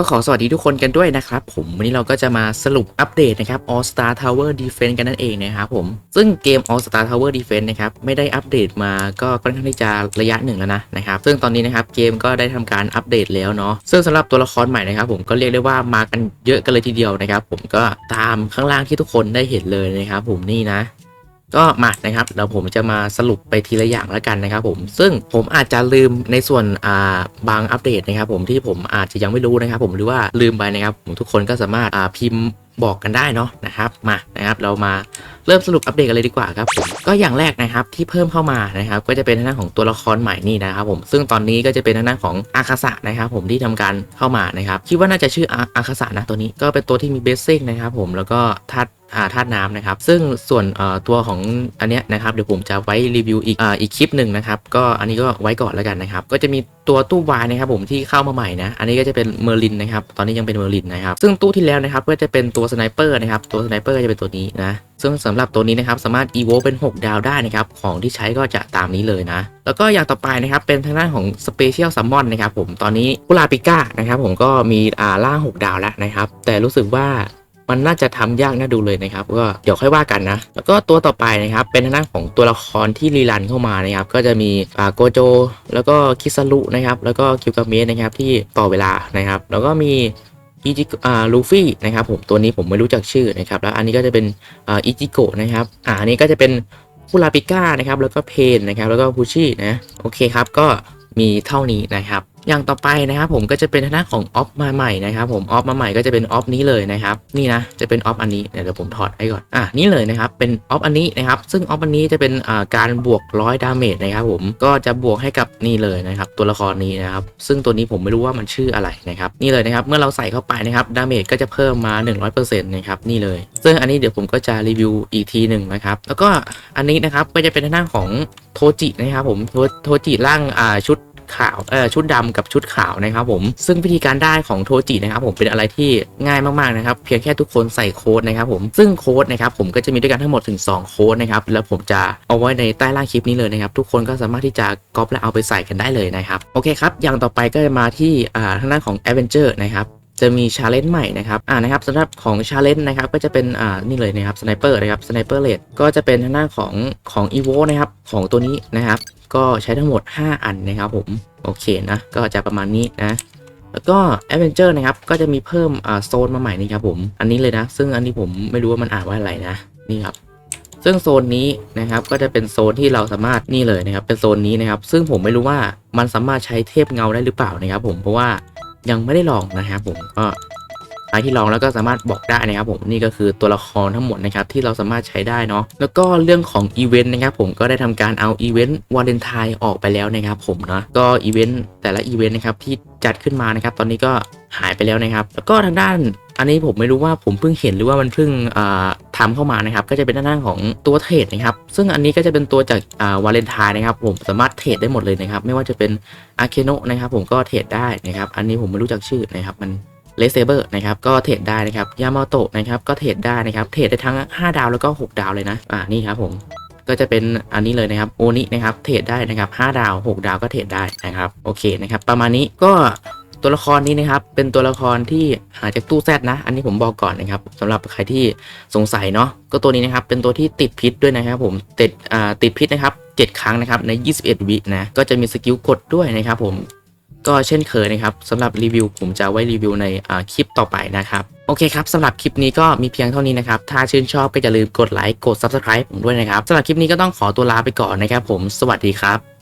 ก็ขอสวัสดีทุกคนกันด้วยนะครับผมวันนี้เราก็จะมาสรุปอัปเดตนะครับ All Star Tower Defense กันนั่นเองนะครับผมซึ่งเกม All Star Tower Defense นะครับไม่ได้อัปเดตมาก็ค่อนข้างที่จะระยะหนึ่งแล้วนะนะครับซึ่งตอนนี้นะครับเกมก็ได้ทำการอัปเดตแล้วเนาะซึ่งสำหรับตัวละครใหม่นะครับผมก็เรียกได้ว่ามากันเยอะกันเลยทีเดียวนะครับผมก็ตามข้างล่างที่ทุกคนได้เห็นเลยนะครับผมนี่นะ ก็มานะครับเดี๋ยวผมจะมาสรุปไปทีละอย่างแล้วกันนะครับผมซึ่งผมอาจจะลืมในส่วนอ่าบางอัปเดตนะครับ ผมที่ผมอาจจะยังไม่รู้นะครับ ผมหรือว่าลืมไปนะครับ ผมทุกคนก็สามารถอ่าพิมพ์บอกกันได้เนาะนะครับมานะครับ เรามาเริ่มสรุปอัปเดตกันเลยดีกว่าครับผมก็อย่างแรกนะครับที่เพิ่มเข้ามานะครับ ก็จะเป็นทางด้านของตัวละครใหม่นี่นะครับผมซึ่งตอนนี้ก็จะเป็นทางด้านของอาคาสะนะครับผมที่ทำการเข้ามานะครับคิดว่าน่าจะชื่ออาคาสะนะตัวนี้ก็เป็นตัวที่มีเบสซิ่งนะครับผมแล้วก็ธาตุ ธาตุน้ำนะครับ ซึ่งส่วนตัวของอันเนี้ยนะครับ เดี๋ยวผมจะไว้รีวิวอีกออีกคลิปหนึ่งนะครับ ก็อันนี้ก็ไว้ก่อนแล้วกันนะครับ ก็จะมีตัวตู้วายนะครับผมที่เข้ามาใหม่นะ อันนี้ก็จะเป็นเมอร์ลินนะครับ ตอนนี้ยังเป็นเมอร์ลินนะครับ ซึ่งตู้ที่แล้วนะครับก็จะเป็นตัวสไนเปอร์นะครับ ตัวสไนเปอร์ก็จะเป็นตัวนี้นะ ซึ่งสำหรับตัวนี้นะครับสามารถ evo เป็น 6 ดาวได้นะครับ ของที่ใช้ก็จะตามนี้เลยนะ แล้วก็อย่างต่อไปนะครับเป็นทางด้านของ Special Summon นะครับผม ตอนนี้กุลาปิก้านะครับผมก็มีอ่าล่าง 6 ดาวแล้วนะครับ แต่รู้สึกว่า มันน่าจะทำยากน่าดูเลยนะครับก็เดี๋ยวค่อยว่ากันนะ แล้วก็ตัวต่อไปนะครับเป็นทางด้านของตัวละครที่รีรันเข้ามานะครับ ก็จะมีอ่าโกโจ แล้วก็คิซารุนะครับ แล้วก็คิวกาเมะนะครับที่ต่อเวลานะครับ แล้วก็มีอิจิอ่าลูฟี่นะครับผมตัวนี้ผมไม่รู้จักชื่อนะครับแล้วอันนี้ก็จะเป็นอ่าอิจิโกะนะครับอ่าอันนี้ก็จะเป็นคุราปิก้านะครับแล้วก็เพนนะครับแล้วก็พุชี่นะโอเคครับก็มีเท่านี้นะครับ อย่างต่อไปนะครับผมก็จะเป็นทางด้าของออฟมาใหม่นะครับผมออฟมาใหม่ก็จะเป็นออฟนี้เลยนะครับนี่นะจะเป็นออฟอันนี้เดี๋ยวผมถอดให้ก่อนอะนี่เลยนะครับเป็นออฟอันนี้นะครับซึ่งออฟอันนี้จะเป็นอ่าการบวกร้อยดาเมจนะครับผมก็จะบวกให้กับนี่เลยนะครับตัวละครนี้นะครับซึ่งตัวนี้ผมไม่รู้ว่ามันชื่ออะไรนะครับนี่เลยนะครับเมื่อเราใส่เข้าไปนะครับดาเมจก็จะเพิ่มมา 100%นะครับนี่เลย ซึ่งอันนี้เดี๋ยวผมก็จะรีวิวอีกทีหนึ่งนะครับแล้วก็อันนี้นะครับก็จะเป็นทางด้าของโทจินะครับผมโทโทจิร่างอ่าชุด ขาวเอ่อชุดดำกับชุดขาวนะครับผมซึ่งวิธีการได้ของโทจินะครับผมเป็นอะไรที่ง่ายมากๆนะครับเพียงแค่ทุกคนใส่โค้ดนะครับผมซึ่งโค้ดนะครับผมก็จะมีด้วยกันทั้งหมดถึง 2 โค้ดนะครับแล้วผมจะเอาไว้ในใต้ล่างคลิปนี้เลยนะครับทุกคนก็สามารถที่จะก๊อปและเอาไปใส่กันได้เลยนะครับโอเคครับอย่างต่อไปก็จะมาที่อ่าทางด้านของ a d v e n t u r e นะครับจะมีชาเลนจ์ใหม่นะครับอ่านะครับสำหรับของชาเลนจ์นะครับก็จะเป็นอ่านี่เลยนะครับสไนเปอร์นะครับสไนเปอร์เลดก็จะเป็นทางด้านของของ e v o นะครับของตัวนี้นะครับ ก็ใช้ทั้งหมด 5 อันนะครับผม โอเคนะ ก็จะประมาณนี้นะ แล้วก็ Adventure นะครับ ก็จะมีเพิ่มโซนมาใหม่นี่ครับผม อันนี้เลยนะ ซึ่งอันนี้ผมไม่รู้ว่ามันอ่านว่าอะไรนะ นี่ครับซึ่งโซนนี้นะครับก็จะเป็นโซนที่เราสามารถนี่เลยนะครับ เป็นโซนนี้นะครับ ซึ่งผมไม่รู้ว่ามันสามารถใช้เทพเงาได้หรือเปล่านะครับ ผมเพราะว่ายังไม่ได้ลองนะครับผมก็ ใครที่ลองแล้วก็สามารถบอกได้นะครับผมนี่ก็คือตัวละครทั้งหมดนะครับที่เราสามารถใช้ได้เนาะแล้วก็เรื่องของอีเวนต์นะครับผมก็ได้ทำการเอาอีเวนต์วาเลนไทน์ออกไปแล้วนะครับผมนะก็อีเวนต์แต่ละอีเวนต์นะครับที่จัดขึ้นมานะครับตอนนี้ก็หายไปแล้วนะครับ แล้วก็ทางด้านอันนี้ผมไม่รู้ว่าผมเพิ่งเห็นหรือว่ามันเพิ่งอ่าทำเข้ามานะครับ ก็จะเป็นด้านของตัวเทรดนะครับ ซึ่งอันนี้ก็จะเป็นตัวจากวาเลนไทน์นะครับ ผมสามารถเทรดได้หมดเลยนะครับ ไม่ว่าจะเป็นอาเคโนนะครับ ผมก็เทรดได้นะครับ อันนี้ผมไม่รู้จักชื่อนะครับ มัน เลเซเบอร์นะครับก็เทรดได้นะครับยามาโตะนะครับก็เทรดได้นะครับเทรดได้ทั้ง 5 ดาวแล้วก็ 6 ดาวเลยนะอ่านี่ครับผมก็จะเป็นอันนี้เลยนะครับโอนินะครับเทรดได้นะครับ 5 ดาว 6 ดาวก็เทรดได้นะครับโอเคนะครับประมาณนี้ก็ตัวละครนี้นะครับเป็นตัวละครที่หาจากตู้แซดนะ อันนี้ผมบอกก่อนนะครับสำหรับใครที่สงสัยเนาะก็ตัวนี้นะครับเป็นตัวที่ติดพิษด้วยนะครับผมติดอ่าติดพิษนะครับ7 ครั้งนะครับใน 21 วินะก็จะมีสกิลกดด้วยนะครับผม ก็เช่นเคยนะครับสำหรับรีวิวผมจะไว้รีวิวในคลิปต่อไปนะครับ โอเคครับสำหรับคลิปนี้ก็มีเพียงเท่านี้นะครับ ถ้าชื่นชอบก็อย่าลืมกดไลค์กด Subscribe ผมด้วยนะครับสำหรับคลิปนี้ก็ต้องขอตัวลาไปก่อนนะครับผมสวัสดีครับ